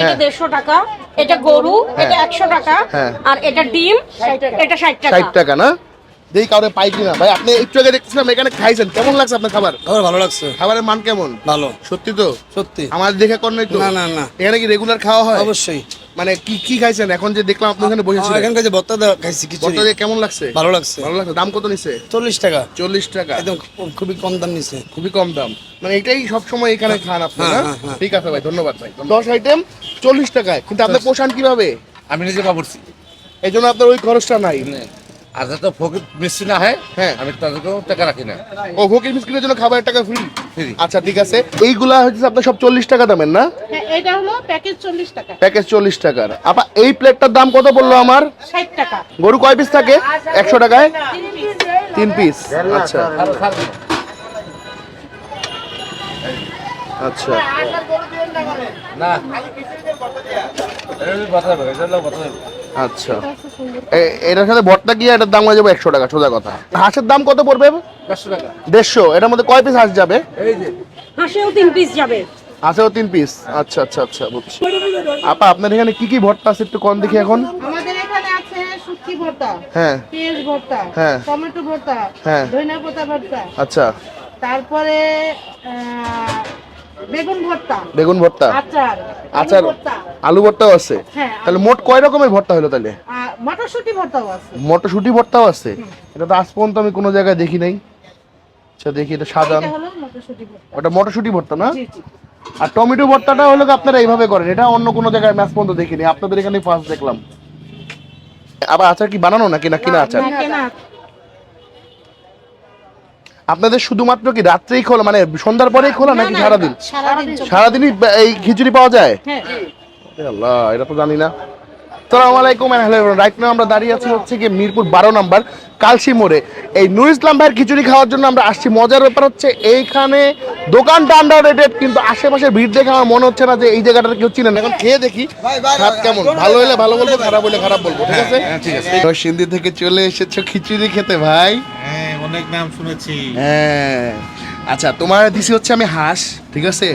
এটা। দেড়শো টাকা এটা গরু এটা একশো টাকা। আর এটা ডিম এটা ষাট টাকা। ষাট টাকা না? যেই কাউরে পাই কিনা ভাই আপনি একটু আগে দেখছিলাম এখানে খাইছেন। কেমন লাগছে আপনার খাবার? আমার ভালো লাগছে। খাবারের মান কেমন? ভালো। সত্যি তো? সত্যি। আমার দেখে কোন নাই তো না, না, না। এখানে কি রেগুলার খাওয়া হয়? অবশ্যই। মানে কি কি খাইছেন? এখন যে দেখলাম আপনি এখানে আমার বসেছিলেন এখানকার যে ভর্তা দেওয়া খাইছি কিছু বর্তা দিয়ে কেমন লাগছে? ভালো লাগছে। ভালো লাগছে। দাম কত নিছে? চল্লিশ টাকা। চল্লিশ টাকা। একদম খুবই কম দাম নিছে। খুবই কম দাম। মানে এটাই সব সময় এখানে খান আপনি হ্যাঁ, না? হ্যাঁ, হ্যাঁ। ঠিক আছে ভাই ধন্যবাদ ভাই। দশ আইটেম চল্লিশ টাকায়। কিন্তু আপনি পোষান কীভাবে? আমি নিজে পাবছি এই জন্য আপনার ওই খরচটা নাই। আর যত ফকির মিষ্টি না হয় হ্যাঁ। আমি তাদেরকেও টাকা রাখি না। ও ভোকের মিসকিনের জন্য খাবারের টাকা ফ্রি। আচ্ছা ঠিক আছে। এইগুলা হচ্ছে আপনার সব চল্লিশ টাকা দামের না? হ্যাঁ, এটা হলো প্যাকেজ চল্লিশ টাকা। প্যাকেজ চল্লিশ টাকার। আপা এই প্লেটটার দাম কত পড়ল আমার? ষাট টাকা। গরু কয় পিস থাকে? একশো টাকায়? তিন পিস আচ্ছা। আচ্ছা। না আচ্ছা। এ- এটার সাথে ভর্তা গিয়ে এটার দাম হয়ে যাবে একশো টাকা সোজা কথা। হাঁসের দাম কত পড়বে? দেড়শো এটার মধ্যে কয় পিস হাঁস যাবে? হাঁসেও তিন পিস যাবে। হাঁসেও তিন পিস আচ্ছা আচ্ছা আচ্ছা বুঝছি। আপা আপনার এখানে কি কি ভর্তা আছে একটু কম দেখি এখন? আমাদের এখানে আছে শুটকি ভর্তা হ্যাঁ। পেঁয়াজ ভর্তা হ্যাঁ। টমেটো ভর্তা হ্যাঁ। ধনিয়া পাতা ভর্তা। আচ্ছা। তারপরে বেগুন ভর্তা। বেগুন ভর্তা? আচার। আচার? আলু ভর্তাও আছে? হ্যাঁ তাহলে মোট কয় রকমের ভর্তা হলো তাহলে? মটরশুঁটি ভর্তাও আছে। মটরশুঁটি ভর্তাও আছে? এটা তো আজ পর্যন্ত আমি কোনো জায়গায় দেখি নাই। আচ্ছা দেখি এটা ভর্তা। ওটা মটরশুঁটি ভর্তা না? আর টমেটো ভর্তাটা হলো আপনারা এইভাবে করেন? এটা অন্য কোনো জায়গায় ম্যাচ পর্যন্ত দেখিনি। আপনাদের এখানে ফার্স্ট দেখলাম। আবার আচার কি বানানো নাকি না কিনা আচার? আপনাদের শুধুমাত্র কি রাত্রেই খোলা মানে সন্ধ্যার পরেই খোলা নাকি সারাদিন? সারাদিন সারাদিনই এই খিচুড়ি পাওয়া যায়? হ্যাঁ। আল্লাহ এটা তো জানি না। সালাম আলাইকুম হ্যালো রাইট নাও আমরা দাঁড়িয়ে আছি হচ্ছে কি মিরপুর বারো নাম্বার কালসি মোড়ে। এই নুর ইসলাম ভাইয়ের খিচুড়ি খাওয়ার জন্য আমরা আসছি। মজার ব্যাপার হচ্ছে এইখানে দোকানটা আন্ডার রেটেড কিন্তু আশেপাশে ভিড় দেখে আমার মনে হচ্ছে না যে এই জায়গাটা কেউ চিনেন এখন খেয়ে দেখি স্বাদ কেমন? ভালো হলে ভালো বলব খারাপ হলে খারাপ বলব ঠিক আছে? ঠিক আছে। সিন্ধি থেকে চলে এসেছ খিচুড়ি খেতে ভাই। হ্যাঁ অনেক নাম শুনেছি। হ্যাঁ। আচ্ছা তোমার দিছি হচ্ছে আমি হাঁস ঠিক আছে?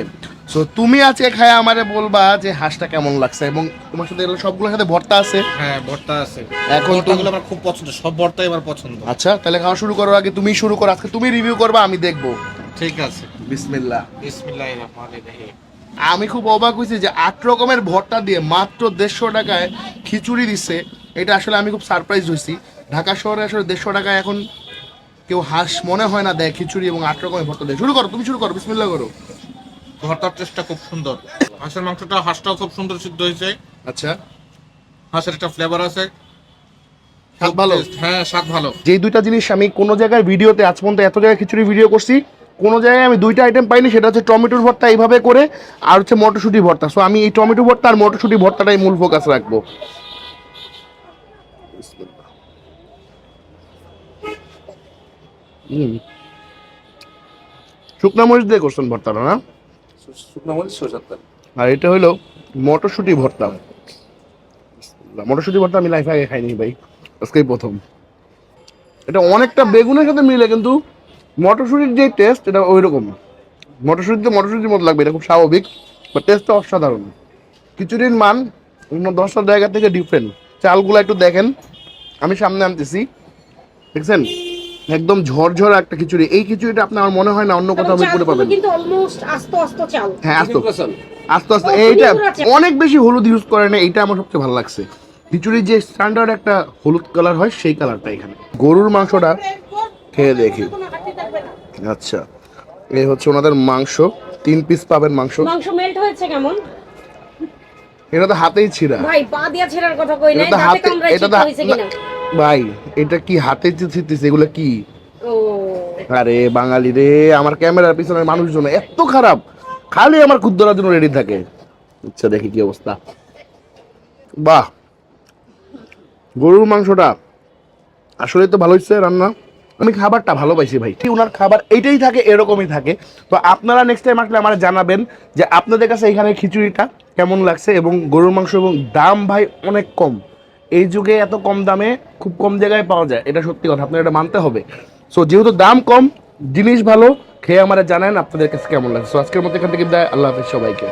সো তুমি আজকে খায় আমারে বলবা যে হাঁসটা কেমন লাগছে এবং তোমার সাথে এগুলো সবগুলোর সাথে ভর্তা আছে? হ্যাঁ ভর্তা আছে। এখন ভর্তাগুলো আমার খুব পছন্দ সব ভর্তাই আমার পছন্দ। আচ্ছা তাহলে খাওয়া শুরু করো আগে তুমি শুরু করো আজকে তুমি রিভিউ করবা আমি দেখব। ঠিক আছে। বিসমিল্লাহ। বিসমিল্লাহির রহমানির রহিম আমি খুব অবাক হয়েছি যে আট রকমের ভর্তা দিয়ে মাত্র দেড়শো টাকায় খিচুড়ি দিচ্ছে এটা আসলে আমি খুব সারপ্রাইজ হয়েছি। ঢাকা শহরে আসলে দেড়শো টাকায় এখন কেউ হাঁস মনে হয় না দেয় খিচুড়ি এবং আট রকমের ভর্তা দেয়। শুরু করো তুমি শুরু করো বিসমিল্লাহ করো। ভর্তার টেস্টটা খুব সুন্দর। হাঁসের মাংসটা হাঁসটাও খুব সুন্দর সিদ্ধ হয়েছে। আচ্ছা। হাঁসের একটা ফ্লেভার আছে। স্বাদ ভালো? হ্যাঁ স্বাদ ভালো। যেই দুইটা জিনিস আমি কোনো জায়গায় ভিডিওতে আজ পর্যন্ত এত জায়গায় খিচুড়ি ভিডিও করছি কোনো জায়গায় আমি দুইটা আইটেম পাইনি সেটা হচ্ছে টমেটোর ভর্তা এইভাবে করে আর হচ্ছে মটরশুঁটি ভর্তা। সো আমি এই টমেটো ভর্তা আর মটরশুঁটি ভর্তাটাই মূল ফোকাস রাখব। শুকনা মরিচ দিয়ে করছেন ভর্তাটা না? শুকনো মরিচ সরষের তেল। আর এটা হলো মটরশুঁটি ভর্তা। মটরশুঁটি ভর্তা আমি লাইফ আগে খাইনি ভাই আজকেই প্রথম। এটা অনেকটা বেগুনের সাথে মিলে কিন্তু মটরশুঁটির যে টেস্ট এটা ওই রকম মটরশুঁটি তো মটরশুঁটির মতো লাগবে এটা খুব স্বাভাবিক বাট টেস্টটা অসাধারণ। খিচুড়ির মান অন্য দশটা জায়গা থেকে ডিফারেন্ট চালগুলো একটু দেখেন আমি সামনে আনতেছি দেখছেন? একদম ঝরঝর একটা খিচুড়ি। এই খিচুড়িটা আপনার আমার মনে হয় না অন্য কোথাও আপনি করে পাবেন? কিন্তু অলমোস্ট আস্ত আস্ত চাল। হ্যাঁ আস্ত। আস্তে আস্তে। এইটা অনেক বেশি হলুদ ইউজ করে না এটা আমার সবচেয়ে ভালো লাগছে। খিচুড়ির যে স্ট্যান্ডার্ড একটা হলুদ কালার হয় সেই কালারটা এখানে। গরুর মাংসটা খেয়ে দেখি। আচ্ছা। এই হচ্ছে ওনাদের মাংস। তিন পিস পাবেন মাংস। মাংস মেল্ট হয়েছে কেমন? এটা তো হাতেই ছিঁড়া। ভাই পা দিয়া ছেড়ার কথা কই এটা নাই তো হাতে এটা তো ভাই এটা কি হাতে ছিঁড়তেছে এগুলো কি? ও। আরে বাঙালি রে আমার ক্যামেরার পিছনের মানুষজন এত খারাপ খালি আমার ক্ষুদ্রার জন্য রেডি থাকে। আচ্ছা দেখি কি অবস্থা। বাহ গরুর মাংসটা আসলে তো ভালো হচ্ছে রান্না। আমি খাবারটা ভালো পাইছি ভাই ওনার খাবার এইটাই থাকে এরকমই থাকে। তো আপনারা নেক্সট টাইম আসলে আমার জানাবেন যে আপনাদের কাছে এখানে খিচুড়িটা কেমন লাগছে এবং গরুর মাংস এবং দাম ভাই অনেক কম। এই যুগে এত কম দামে খুব কম জায়গায় পাওয়া যায়, এটা সত্যি কথা আপনার এটা মানতে হবে। সো যেহেতু দাম কম, জিনিস ভালো, খেয়ে আমার জানেন, আপনাদের কাছে কেমন লাগছে? সো আজকের মতো এখান থেকে বিদায়, আল্লাহ হাফিজ সবাইকে।